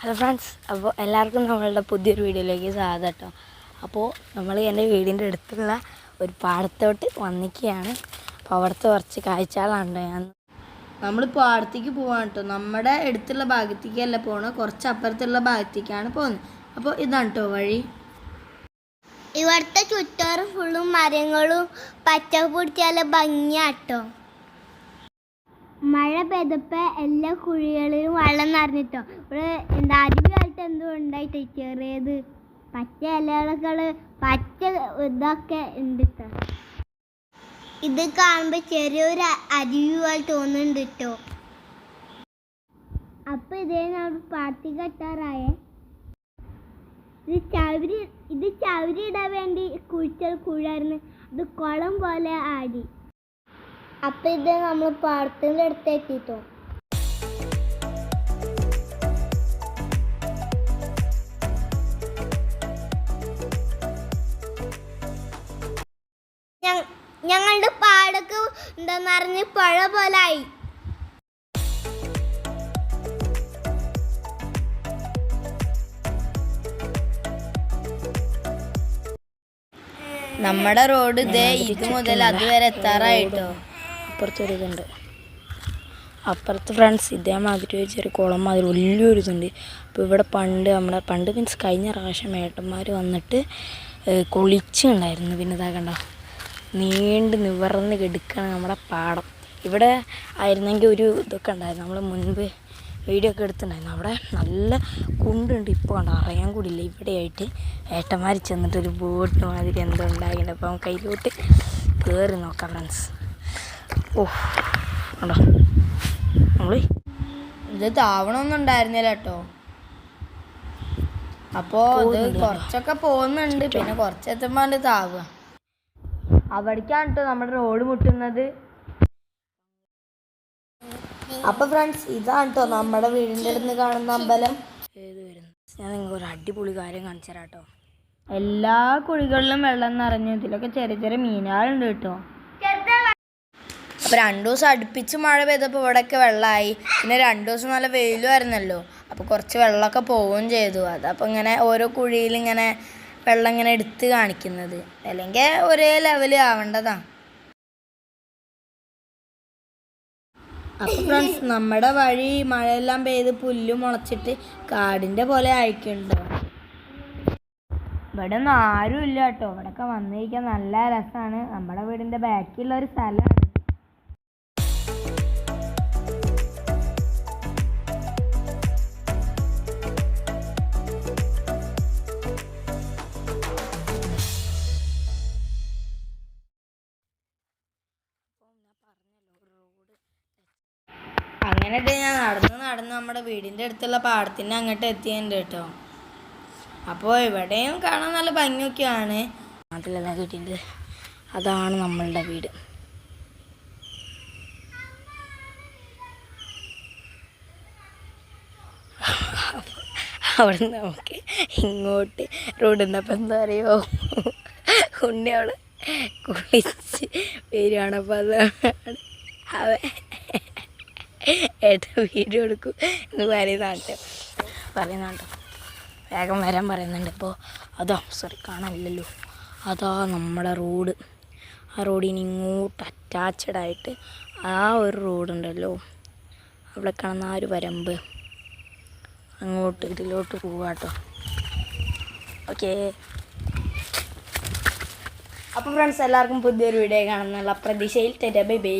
Hello friends അപ്പോൾ എല്ലാവർക്കും നമ്മളുടെ പുതിയൊരു വീഡിയോയിലേക്ക് സ്വാഗതം കേട്ടോ അപ്പോൾ നമ്മൾ എന്റെ വീടിന്റെ അടുത്തുള്ള ഒരു പാടത്തോട്ട് വന്നിക്കുകയാണ് അപ്പോൾ അവിടുത്തെ കുറച്ച് കാഴ്ചകളാണ് ഞാൻ. നമ്മൾ പാടത്തേക്ക് പോവാണ് കേട്ടോ നമ്മുടെ അടുത്തുള്ള ഭാഗത്തേക്കല്ല പോകണം കുറച്ച് അപ്പുറത്തുള്ള ഭാഗത്തേക്കാണ് പോകുന്നത്. അപ്പോൾ ഇതാണ് കേട്ടോ വഴി. ഇവിടുത്തെ ചുറ്റോറും ഫുള്ളും മരങ്ങളും പച്ച പിടിച്ചാലും ഭംഗിയാട്ടോ മഴ പെതപ്പ എല്ലാ കുഴികളിലും വെള്ളം നിറഞ്ഞിട്ടോ. ഇവിടെ എന്താ അരുവിയായിട്ട് എന്തോ ഉണ്ടായിട്ട് പച്ച ഇലകളൊക്കെ പച്ച ഇതൊക്കെ ഉണ്ട്. ഇത് കാണുമ്പോ ചെറിയൊരു അരുവി പോലെ തോന്നുന്നുണ്ട് കേട്ടോ അപ്പൊ ഇതേ നമ്മൾ പാർട്ടി കെട്ടാറായേ. ഇത് ചവരി ഇത് ചവരിയിടാൻ വേണ്ടി കുഴിച്ച കുഴായിരുന്നു അത് കുളം പോലെ ആടി. അപ്പൊ ഇത് നമ്മൾ പാടത്തിന്റെ അടുത്ത് എത്തിയിട്ടോ ഞങ്ങളുടെ പാടൊക്കെ എന്താ നിറഞ്ഞ് പഴ പോലെ ആയി. നമ്മുടെ റോഡ് ഇതേ ഇത് മുതൽ അതുവരെ എത്താറായിട്ടോ? അപ്പുറത്തൊരു ഇതുണ്ട് അപ്പുറത്ത് ഫ്രണ്ട്സ് ഇതേമാതിരി ചെറിയ കുളം മാതിരി വലിയൊരു ഇതുണ്ട് അപ്പോൾ ഇവിടെ പണ്ട് നമ്മുടെ പണ്ട് മീൻസ് കഴിഞ്ഞ പ്രാവശ്യം ഏട്ടന്മാർ വന്നിട്ട് കുളിച്ചുണ്ടായിരുന്നു. പിന്നെ ഇതാ കണ്ട നീണ്ട് നിവർന്ന് കെടുക്കണം നമ്മുടെ പാടം. ഇവിടെ ആയിരുന്നെങ്കിൽ ഒരു ഇതൊക്കെ ഉണ്ടായിരുന്നു. നമ്മൾ മുൻപ് വീഡിയോ ഒക്കെ എടുത്തിട്ടുണ്ടായിരുന്നു. അവിടെ നല്ല കുണ്ടുണ്ട്. ഇപ്പോൾ കണ്ടോ അറിയാൻ കൂടിയില്ല. ഇവിടെയായിട്ട് ഏട്ടന്മാർ ചെന്നിട്ട് ഒരു ബോട്ട് മാതിരി എന്തോ ഉണ്ടായിട്ടുണ്ട്. അപ്പോൾ കയ്യിലോട്ട് കയറി നോക്കാം ഫ്രണ്ട്സ് ഓ കണ്ടോ? നമ്മൾ ഇത് താവണമൊന്നും ഉണ്ടായിരുന്നില്ല കേട്ടോ. അപ്പോ ഇത് കുറച്ചൊക്കെ പോകുന്നുണ്ട്. പിന്നെ കുറച്ചെത്തുമ്പോൾ താവുക അവിടേക്കാണ് കേട്ടോ നമ്മുടെ റോഡ് മുട്ടുന്നത്. അപ്പൊ ഫ്രണ്ട്സ് ഇതാണ് കേട്ടോ നമ്മുടെ വീടിന്റെ അടുത്ത് കാണുന്ന അമ്പലം. ഏത് വരുന്നു ഞാൻ നിങ്ങൾക്ക് ഒരു അടിപൊളി കാര്യം കാണിച്ചു തരാം കേട്ടോ എല്ലാ കുഴികളിലും വെള്ളം നിറഞ്ഞു. ഇതിലൊക്കെ ചെറിയ ചെറിയ മീനുകളുണ്ട് കേട്ടോ അപ്പൊ രണ്ട് ദിവസം അടുപ്പിച്ച് മഴ പെയ്തപ്പോൾ ഇവിടെയൊക്കെ വെള്ളമായി പിന്നെ രണ്ട് ദിവസം നല്ല വെയിലുമായിരുന്നല്ലോ അപ്പോൾ അപ്പൊ കുറച്ച് വെള്ളമൊക്കെ പോവുകയും ചെയ്തു. അതപ്പോൾ ഇങ്ങനെ ഓരോ കുഴിയിൽ ഇങ്ങനെ വെള്ളം ഇങ്ങനെ എടുത്ത് കാണിക്കുന്നത്. അല്ലെങ്കിൽ ഒരേ ലെവൽ ആവേണ്ടതാണ് അപ്പോൾ ഫ്രണ്ട്സ് നമ്മുടെ വഴി മഴയെല്ലാം പെയ്ത് പുല്ല് മുളച്ചിട്ട് കാടിന്റെ പോലെ ആയിക്കുണ്ടോ ഇവിടെ ഒന്നും ആരും ഇല്ല കേട്ടോ. ഇവിടെയൊക്കെ വന്നിരിക്കാൻ നല്ല രസമാണ് നമ്മുടെ വീടിന്റെ ബാക്കിയുള്ള ഒരു സ്ഥലമാണ്. അങ്ങനെ ഞാൻ നടന്ന് നടന്ന് നമ്മുടെ വീടിന്റെ അടുത്തുള്ള പാടത്തിന്റെ അങ്ങോട്ട് എത്തിയുണ്ട് കേട്ടോ. അപ്പോൾ ഇവിടെയും കാണാൻ നല്ല ഭംഗിയൊക്കെയാണ്. നാട്ടിലെല്ലാം കിട്ടിയിട്ടുണ്ട്. അതാണ് നമ്മളുടെ വീട്. അവിടെ നമുക്ക് ഇങ്ങോട്ട് റോഡ് നിന്നപ്പോൾ എന്താ പറയുമോ ഉണ്ണി അവിടെ കുളിച്ച് വരികയാണ്. അപ്പോൾ അതാണ് അവൻ ഏട്ടൻ വീഡിയോ എടുക്കും എന്ന് പറയുന്നുണ്ട് പറയുന്നുണ്ട് വേഗം വരാൻ പറയുന്നുണ്ട്. ഇപ്പോൾ അതാ സോറി കാണാനില്ലല്ലോ. അതാ നമ്മുടെ റോഡ്. ആ റോഡിന് ഇങ്ങോട്ട് അറ്റാച്ചഡ് ആയിട്ട് ആ ഒരു റോഡുണ്ടല്ലോ അവിടെ കാണുന്ന ആ ഒരു വരമ്പ്. അങ്ങോട്ട് ഇതിലോട്ട് പോവാട്ടോ ഓക്കേ അപ്പോൾ ഫ്രണ്ട്സ് എല്ലാവർക്കും പുതിയൊരു വീഡിയോ കാണുന്നുള്ള പ്രതീക്ഷയിൽ. Bye bye.